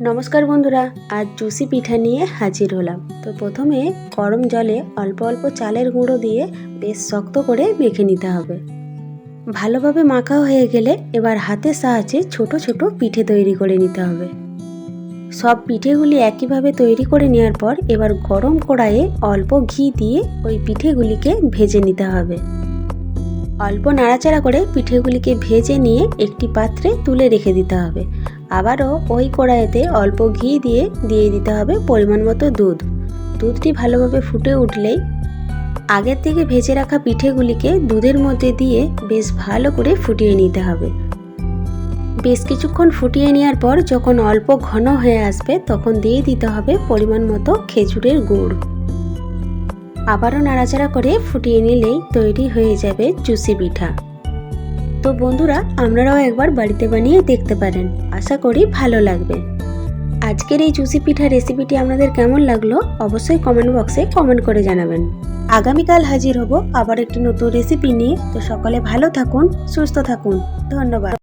নমস্কার বন্ধুরা, আজ জুসি পিঠা নিয়ে হাজির হলাম। তো প্রথমে গরম জলে অল্প অল্প চালের গুঁড়ো দিয়ে বেশ শক্ত করে মেখে নিতে হবে। ভালোভাবে মাখা হয়ে গেলে এবার হাতের সাহায্যে ছোট ছোট পিঠে তৈরি করে নিতে হবে। সব পিঠেগুলি একইভাবে তৈরি করে নেওয়ার পর এবার গরম কড়াইয়ে অল্প ঘি দিয়ে ওই পিঠেগুলিকে ভেজে নিতে হবে। অল্প নাড়াচাড়া করে পিঠেগুলিকে ভেজে নিয়ে একটি পাত্রে তুলে রেখে দিতে হবে। আবারও ওই কড়াইতে অল্প ঘি দিয়ে দিয়ে দিতে হবে পরিমাণ মতো দুধ। দুধটি ভালোভাবে ফুটে উঠলেই আগের থেকে ভেজে রাখা পিঠেগুলিকে দুধের মধ্যে দিয়ে বেশ ভালো করে ফুটিয়ে নিতে হবে। বেশ কিছুক্ষণ ফুটিয়ে নেওয়ার পর যখন অল্প ঘন হয়ে আসবে তখন দিয়ে দিতে হবে পরিমাণ মতো খেজুরের গুড়। আবারও নাড়াচাড়া করে ফুটিয়ে নিলেই তৈরি হয়ে যাবে জুসি পিঠা। তো বন্ধুরা আপনারাও একবার বাড়িতে বানিয়ে দেখতে পারেন। আশা করি ভালো লাগবে। আজকের এই চুষি পিঠা রেসিপিটি আপনাদের কেমন লাগল, অবশ্যই কমেন্ট বক্সে কমেন্ট করে জানাবেন। আগামীকাল হাজির হব আবার একটি নতুন রেসিপি নিয়ে। তো সকলে ভালো থাকুন, সুস্থ থাকুন। ধন্যবাদ।